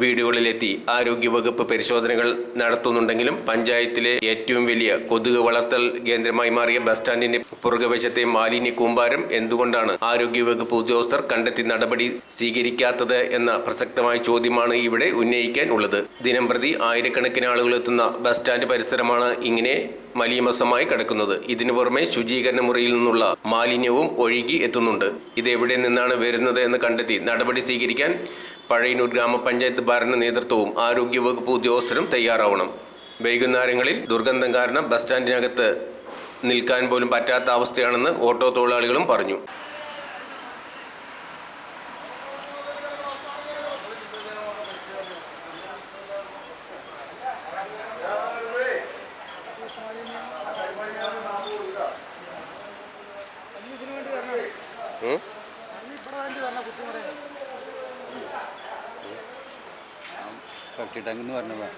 വീടുകളിലെത്തി ആരോഗ്യവകുപ്പ് പരിശോധനകൾ നടത്തുന്നുണ്ടെങ്കിലും പഞ്ചായത്തിലെ ഏറ്റവും വലിയ കൊതുക് വളർത്തൽ കേന്ദ്രമായി മാറിയ ബസ് സ്റ്റാൻഡിന്റെ പുറകുവശത്തെ മാലിന്യ കൂമ്പാരം എന്തുകൊണ്ടാണ് ആരോഗ്യവകുപ്പ് ഉദ്യോഗസ്ഥർ കണ്ടെത്തി നടപടി സ്വീകരിക്കാത്തത് എന്ന പ്രസക്തമായ ചോദ്യമാണ് ഇവിടെ ഉന്നയിക്കാൻ ഉള്ളത് ദിനം പ്രതി ആയിരക്കണക്കിന് ആളുകൾ എത്തുന്ന ബസ് സ്റ്റാൻഡ് പരിസരമാണ് ഇങ്ങനെ മലീമസമായി കിടക്കുന്നത്. ഇതിനു പുറമെ ശുചീകരണ മുറിയിൽ നിന്നുള്ള മാലിന്യവും ഒഴുകി എത്തുന്നുണ്ട്. ഇത് എവിടെ നിന്നാണ് വരുന്നത് എന്ന് കണ്ടെത്തി നടപടി സ്വീകരിക്കാൻ പഴയന്നൂർ ഗ്രാമപഞ്ചായത്ത് ഭരണ നേതൃത്വവും ആരോഗ്യവകുപ്പ് ഉദ്യോഗസ്ഥരും തയ്യാറാവണം. വൈകുന്നേരങ്ങളിൽ ദുർഗന്ധം കാരണം ബസ് സ്റ്റാൻഡിനകത്ത് നിൽക്കാൻ പോലും പറ്റാത്ത അവസ്ഥയാണെന്ന് ഓട്ടോ തൊഴിലാളികളും പറഞ്ഞു. ചട്ടിട്ടങ്ങെന്ന് പറഞ്ഞതാ